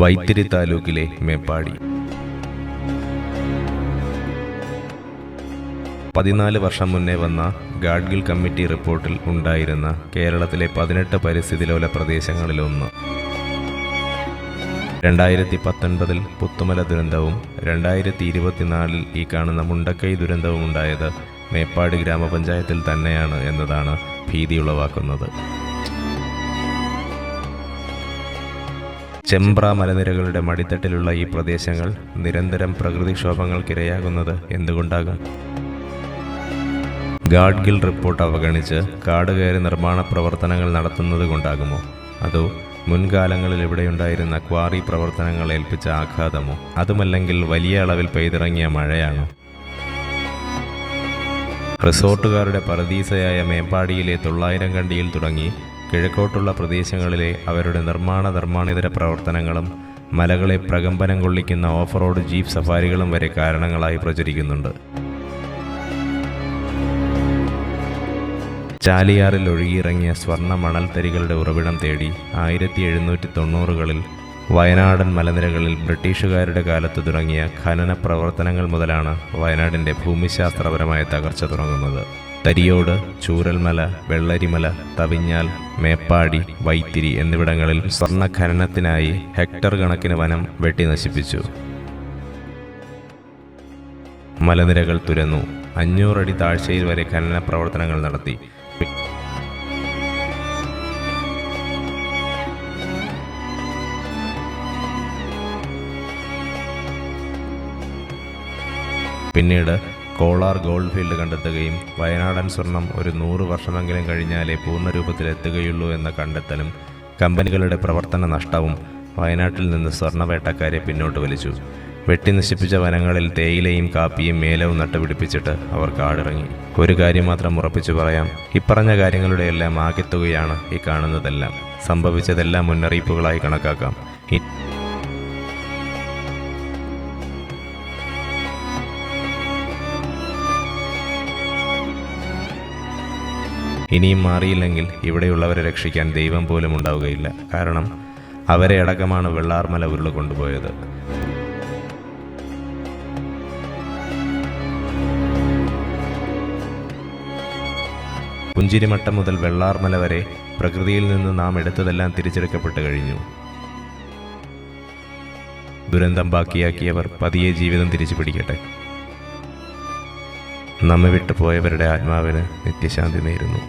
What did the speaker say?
വൈത്തിരി താലൂക്കിലെ മേപ്പാടി. പതിനാല് വർഷം മുന്നേ വന്ന ഗാഡ്ഗിൽ കമ്മിറ്റി റിപ്പോർട്ടിൽ ഉണ്ടായിരുന്ന കേരളത്തിലെ പതിനെട്ട് പരിസ്ഥിതിലോല പ്രദേശങ്ങളിലൊന്ന്. രണ്ടായിരത്തി പത്തൊൻപതിൽ പുത്തുമല ദുരന്തവും രണ്ടായിരത്തി ഇരുപത്തിനാലിൽ ഈ കാണുന്ന മുണ്ടക്കൈ ദുരന്തവും ഉണ്ടായത് മേപ്പാടി ഗ്രാമപഞ്ചായത്തിൽ തന്നെയാണ് എന്നതാണ് ഭീതിയുളവാക്കുന്നത് ചെമ്പ്ര മലനിരകളുടെ മടിത്തട്ടിലുള്ള ഈ പ്രദേശങ്ങൾ നിരന്തരം പ്രകൃതിക്ഷോഭങ്ങൾക്കിരയാകുന്നത് എന്തുകൊണ്ടാകും? ഗാഡ്ഗിൽ റിപ്പോർട്ട് അവഗണിച്ച് കാട് കയറി നിർമ്മാണ പ്രവർത്തനങ്ങൾ നടത്തുന്നത് കൊണ്ടാകുമോ? അതോ മുൻകാലങ്ങളിൽ ഇവിടെയുണ്ടായിരുന്ന ക്വാറി പ്രവർത്തനങ്ങൾ ഏൽപ്പിച്ച ആഘാതമോ? അതുമല്ലെങ്കിൽ വലിയ അളവിൽ പെയ്തിറങ്ങിയ മഴയാണോ? റിസോർട്ടുകാരുടെ പറദീസയായ മേപ്പാടിയിലെ തൊള്ളായിരം കണ്ടിയിൽ തുടങ്ങി കിഴക്കോട്ടുള്ള പ്രദേശങ്ങളിലെ അവരുടെ നിർമ്മാണ നിർമ്മാണിതര പ്രവർത്തനങ്ങളും മലകളെ പ്രകമ്പനം കൊള്ളിക്കുന്ന ഓഫ് റോഡ് ജീപ്പ് സഫാരികളും വരെ കാരണങ്ങളായി പ്രചരിക്കുന്നുണ്ട്. ചാലിയാറിൽ ഒഴുകിയിറങ്ങിയ സ്വർണ മണൽത്തരികളുടെ ഉറവിടം തേടി ആയിരത്തി എഴുന്നൂറ്റി തൊണ്ണൂറുകളിൽ വയനാടൻ മലനിരകളിൽ ബ്രിട്ടീഷുകാരുടെ കാലത്ത് തുടങ്ങിയ ഖനന പ്രവർത്തനങ്ങൾ മുതലാണ് വയനാടിന്റെ ഭൂമിശാസ്ത്രപരമായ തകർച്ച തുടങ്ങുന്നത്. തരിയോട് ചൂരൽമല വെള്ളരിമല തവിഞ്ഞാൽ മേപ്പാടി വൈത്തിരി എന്നിവിടങ്ങളിൽ സ്വർണ ഖനനത്തിനായി ഹെക്ടർ കണക്കിന് വനം വെട്ടി നശിപ്പിച്ചു. മലനിരകൾ തുരന്നു. അഞ്ഞൂറടി താഴ്ചയിൽ വരെ ഖനന പ്രവർത്തനങ്ങൾ നടത്തി. പിന്നീട് കോളാർ ഗോൾഡ് ഫീൽഡ് കണ്ടെത്തുകയും വയനാടൻ സ്വർണം ഒരു നൂറ് വർഷമെങ്കിലും കഴിഞ്ഞാലേ പൂർണരൂപത്തിലെത്തുകയുള്ളൂ എന്ന കണ്ടെത്തലും കമ്പനികളുടെ പ്രവർത്തന നഷ്ടവും വയനാട്ടിൽ നിന്ന് സ്വർണവേട്ടക്കാരെ പിന്നോട്ട് വലിച്ചു. വെട്ടി നശിപ്പിച്ച വനങ്ങളിൽ തേയിലയും കാപ്പിയും മേലവും നട്ടുപിടിപ്പിച്ചിട്ട് അവർ കാടിറങ്ങി. ഒരു കാര്യം മാത്രം ഉറപ്പിച്ചു പറയാം ഇപ്പറഞ്ഞ കാര്യങ്ങളുടെ എല്ലാം ആകെത്തുകയാണ് ഈ കാണുന്നതെല്ലാം. സംഭവിച്ചതെല്ലാം മുന്നറിയിപ്പുകളായി കണക്കാക്കാം. ഇനിയും മാറിയില്ലെങ്കിൽ ഇവിടെയുള്ളവരെ രക്ഷിക്കാൻ ദൈവം പോലും ഉണ്ടാവുകയില്ല. കാരണം അവരെ അടക്കമാണ് വെള്ളാർമല ഉരുൾ കൊണ്ടുപോയത്. പുഞ്ചിരിമട്ടം മുതൽ വെള്ളാർമല വരെ പ്രകൃതിയിൽ നിന്ന് നാം എടുത്തതെല്ലാം തിരിച്ചെടുക്കപ്പെട്ട് കഴിഞ്ഞു. ദുരന്തം ബാക്കിയാക്കിയവർ പതിയെ ജീവിതം തിരിച്ചു പിടിക്കട്ടെ നമ്മെ വിട്ടുപോയവരുടെ ആത്മാവിന് നിത്യശാന്തി നേരുന്നു.